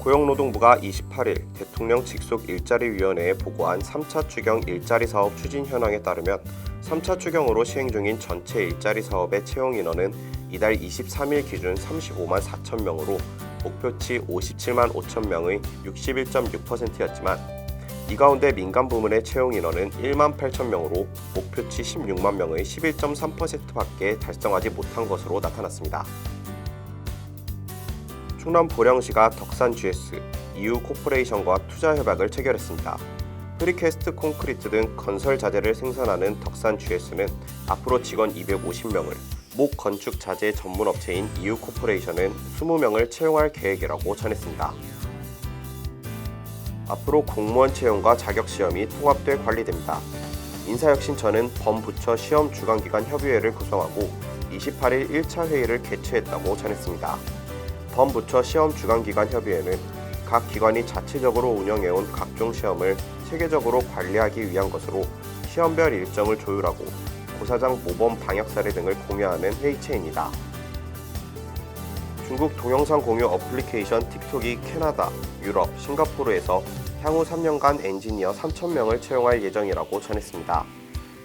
고용노동부가 28일 대통령 직속 일자리위원회에 보고한 3차 추경 일자리 사업 추진 현황에 따르면 3차 추경으로 시행 중인 전체 일자리 사업의 채용 인원은 이달 23일 기준 35만 4천 명으로 목표치 57만 5천 명의 61.6%였지만 이 가운데 민간 부문의 채용 인원은 1만 8천 명으로 목표치 16만 명의 11.3%밖에 달성하지 못한 것으로 나타났습니다. 충남 보령시가 덕산 GS, EU 코퍼레이션과 투자 협약을 체결했습니다. 프리캐스트 콘크리트 등 건설 자재를 생산하는 덕산 GS는 앞으로 직원 250명을, 목 건축 자재 전문 업체인 EU 코퍼레이션은 20명을 채용할 계획이라고 전했습니다. 앞으로 공무원 채용과 자격 시험이 통합돼 관리됩니다. 인사혁신처는 범부처 시험 주관기관 협의회를 구성하고 28일 1차 회의를 개최했다고 전했습니다. 범부처 시험 주관기관 협의회는 각 기관이 자체적으로 운영해온 각종 시험을 체계적으로 관리하기 위한 것으로 시험별 일정을 조율하고 고사장 모범 방역 사례 등을 공유하는 회의체입니다. 중국 동영상 공유 어플리케이션 틱톡이 캐나다, 유럽, 싱가포르에서 향후 3년간 엔지니어 3,000명을 채용할 예정이라고 전했습니다.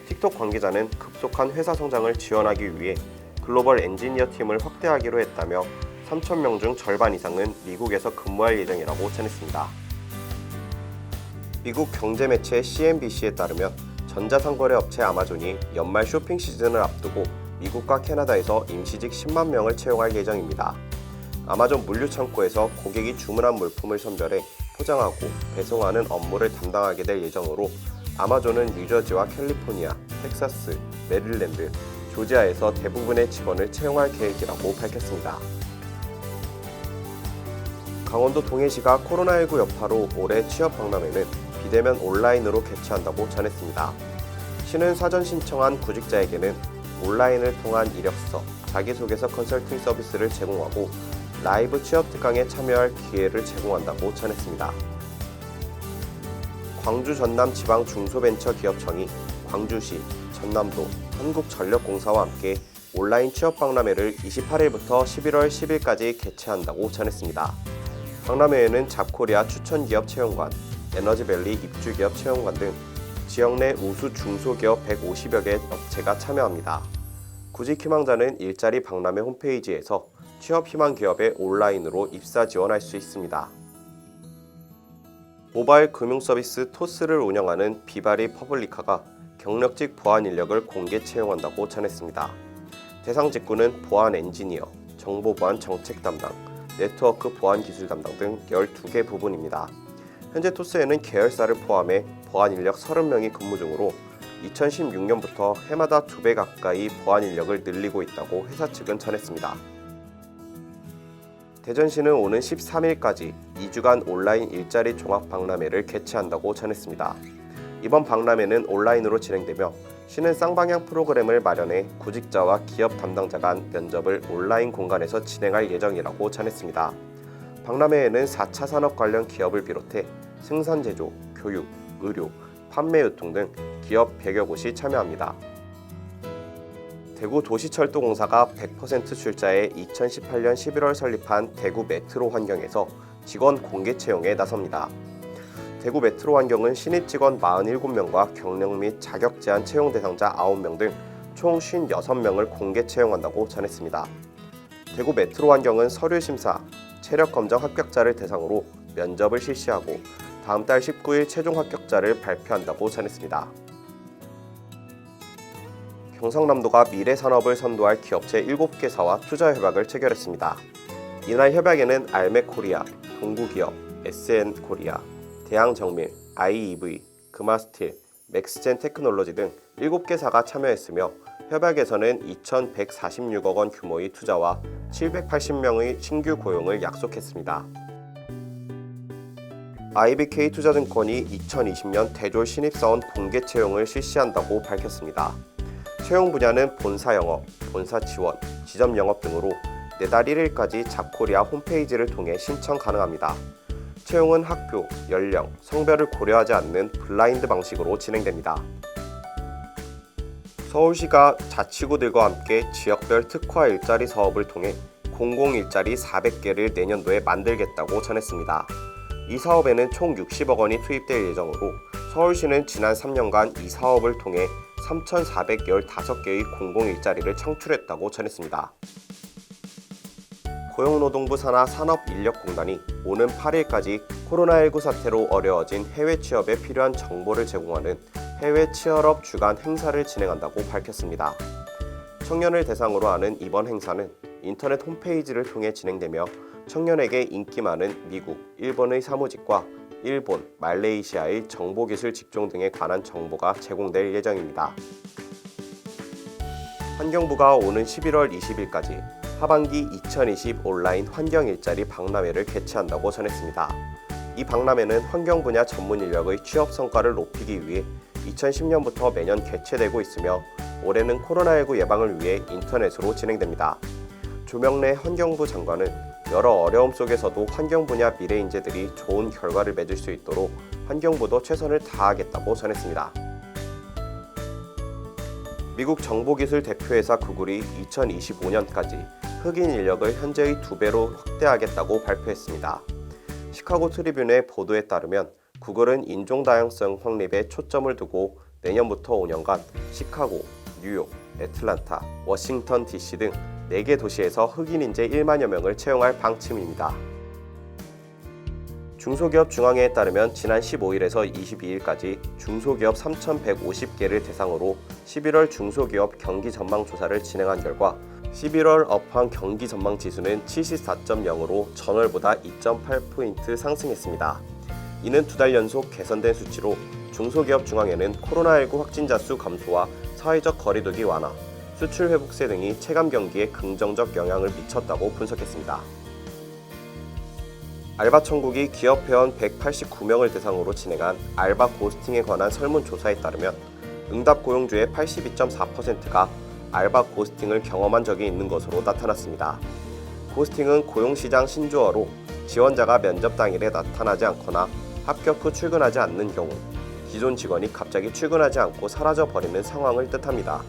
틱톡 관계자는 급속한 회사 성장을 지원하기 위해 글로벌 엔지니어 팀을 확대하기로 했다며 3,000명 중 절반 이상은 미국에서 근무할 예정이라고 전했습니다. 미국 경제 매체 CNBC에 따르면 전자상거래 업체 아마존이 연말 쇼핑 시즌을 앞두고 미국과 캐나다에서 임시직 10만 명을 채용할 예정입니다. 아마존 물류 창고에서 고객이 주문한 물품을 선별해 포장하고 배송하는 업무를 담당하게 될 예정으로 아마존은 뉴저지와 캘리포니아, 텍사스, 메릴랜드, 조지아에서 대부분의 직원을 채용할 계획이라고 밝혔습니다. 강원도 동해시가 코로나19 여파로 올해 취업 박람회는 비대면 온라인으로 개최한다고 전했습니다. 시는 사전 신청한 구직자에게는 온라인을 통한 이력서, 자기소개서 컨설팅 서비스를 제공하고 라이브 취업 특강에 참여할 기회를 제공한다고 전했습니다. 광주 전남 지방 중소벤처기업청이 광주시, 전남도, 한국전력공사와 함께 온라인 취업 박람회를 28일부터 11월 10일까지 개최한다고 전했습니다. 박람회에는 잡코리아 추천기업 채용관, 에너지밸리 입주기업 채용관 등 지역 내 우수 중소기업 150여 개 업체가 참여합니다. 구직 희망자는 일자리 박람회 홈페이지에서 취업 희망 기업에 온라인으로 입사 지원할 수 있습니다. 모바일 금융 서비스 토스를 운영하는 비바리 퍼블리카가 경력직 보안 인력을 공개 채용한다고 전했습니다. 대상 직군은 보안 엔지니어, 정보 보안 정책 담당, 네트워크 보안 기술 담당 등 12개 부분입니다. 현재 토스에는 계열사를 포함해 보안 인력 30명이 근무 중으로 2016년부터 해마다 2배 가까이 보안 인력을 늘리고 있다고 회사 측은 전했습니다. 대전시는 오는 13일까지 2주간 온라인 일자리 종합 박람회를 개최한다고 전했습니다. 이번 박람회는 온라인으로 진행되며 시는 쌍방향 프로그램을 마련해 구직자와 기업 담당자 간 면접을 온라인 공간에서 진행할 예정이라고 전했습니다. 박람회에는 4차 산업 관련 기업을 비롯해 생산 제조, 교육, 의료, 판매 유통 등 기업 100여 곳이 참여합니다. 대구 도시철도공사가 100% 출자해 2018년 11월 설립한 대구 메트로 환경에서 직원 공개 채용에 나섭니다. 대구 메트로 환경은 신입 직원 47명과 경력 및 자격 제한 채용 대상자 9명 등 총 56명을 공개 채용한다고 전했습니다. 대구 메트로 환경은 서류 심사, 체력 검정 합격자를 대상으로 면접을 실시하고 다음 달 19일 최종 합격자를 발표한다고 전했습니다. 경상남도가 미래 산업을 선도할 기업체 7개사와 투자 협약을 체결했습니다. 이날 협약에는 알메코리아, 동구기업, SN 코리아, 대항정밀, IEV, 금화스틸, 맥스젠 테크놀로지 등 7개사가 참여했으며 협약에서는 2,146억 원 규모의 투자와 780명의 신규 고용을 약속했습니다. IBK 투자증권이 2020년 대졸 신입사원 공개 채용을 실시한다고 밝혔습니다. 채용 분야는 본사 영업, 본사 지원, 지점 영업 등으로 내달 1일까지 잡코리아 홈페이지를 통해 신청 가능합니다. 채용은 학교, 연령, 성별을 고려하지 않는 블라인드 방식으로 진행됩니다. 서울시가 자치구들과 함께 지역별 특화 일자리 사업을 통해 공공 일자리 400개를 내년도에 만들겠다고 전했습니다. 이 사업에는 총 60억 원이 투입될 예정으로 서울시는 지난 3년간 이 사업을 통해 3,415개의 공공 일자리를 창출했다고 전했습니다. 고용노동부 산하 산업인력공단이 오는 8일까지 코로나19 사태로 어려워진 해외 취업에 필요한 정보를 제공하는 해외 취업업 주간 행사를 진행한다고 밝혔습니다. 청년을 대상으로 하는 이번 행사는 인터넷 홈페이지를 통해 진행되며 청년에게 인기 많은 미국, 일본의 사무직과 일본, 말레이시아의 정보기술 직종 등에 관한 정보가 제공될 예정입니다. 환경부가 오는 11월 20일까지 하반기 2020 온라인 환경 일자리 박람회를 개최한다고 전했습니다. 이 박람회는 환경 분야 전문 인력의 취업 성과를 높이기 위해 2010년부터 매년 개최되고 있으며 올해는 코로나19 예방을 위해 인터넷으로 진행됩니다. 조명래 환경부 장관은 여러 어려움 속에서도 환경 분야 미래 인재들이 좋은 결과를 맺을 수 있도록 환경부도 최선을 다하겠다고 전했습니다. 미국 정보기술 대표회사 구글이 2025년까지 흑인 인력을 현재의 두 배로 확대하겠다고 발표했습니다. 시카고 트리뷴의 보도에 따르면 구글은 인종 다양성 확립에 초점을 두고 내년부터 5년간 시카고, 뉴욕, 애틀란타, 워싱턴 DC 등 4개 도시에서 흑인 인재 1만여 명을 채용할 방침입니다. 중소기업 중앙회에 따르면 지난 15일에서 22일까지 중소기업 3,150개를 대상으로 11월 중소기업 경기 전망 조사를 진행한 결과 11월 업황 경기 전망 지수는 74.0으로 전월보다 2.8포인트 상승했습니다. 이는 두 달 연속 개선된 수치로 중소기업 중앙회는 코로나19 확진자 수 감소와 사회적 거리두기 완화, 수출 회복세 등이 체감 경기에 긍정적 영향을 미쳤다고 분석했습니다. 알바 천국이 기업 회원 189명을 대상으로 진행한 알바 고스팅에 관한 설문조사에 따르면 응답 고용주의 82.4%가 알바 고스팅을 경험한 적이 있는 것으로 나타났습니다. 고스팅은 고용시장 신조어로 지원자가 면접 당일에 나타나지 않거나 합격 후 출근하지 않는 경우 기존 직원이 갑자기 출근하지 않고 사라져 버리는 상황을 뜻합니다.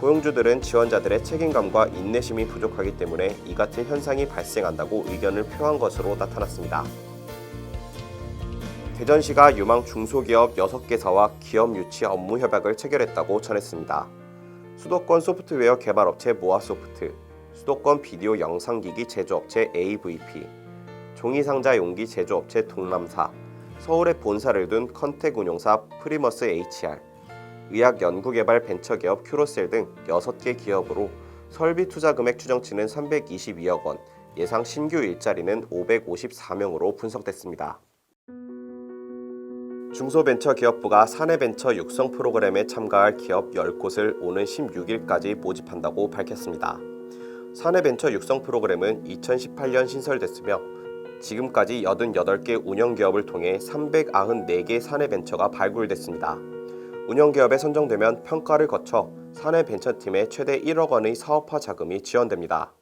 고용주들은 지원자들의 책임감과 인내심이 부족하기 때문에 이 같은 현상이 발생한다고 의견을 표한 것으로 나타났습니다. 대전시가 유망 중소기업 6개사와 기업 유치 업무 협약을 체결했다고 전했습니다. 수도권 소프트웨어 개발 업체 모아소프트, 수도권 비디오 영상기기 제조업체 AVP, 종이상자 용기 제조업체 동남사, 서울에 본사를 둔 컨택 운용사 프리머스 HR, 의학 연구개발 벤처기업 큐로셀 등 6개 기업으로 설비 투자 금액 추정치는 322억 원, 예상 신규 일자리는 554명으로 분석됐습니다. 중소벤처기업부가 사내벤처 육성 프로그램에 참가할 기업 10곳을 오는 16일까지 모집한다고 밝혔습니다. 사내벤처 육성 프로그램은 2018년 신설됐으며 지금까지 88개 운영기업을 통해 394개 사내벤처가 발굴됐습니다. 운영기업에 선정되면 평가를 거쳐 사내벤처팀에 최대 1억 원의 사업화 자금이 지원됩니다.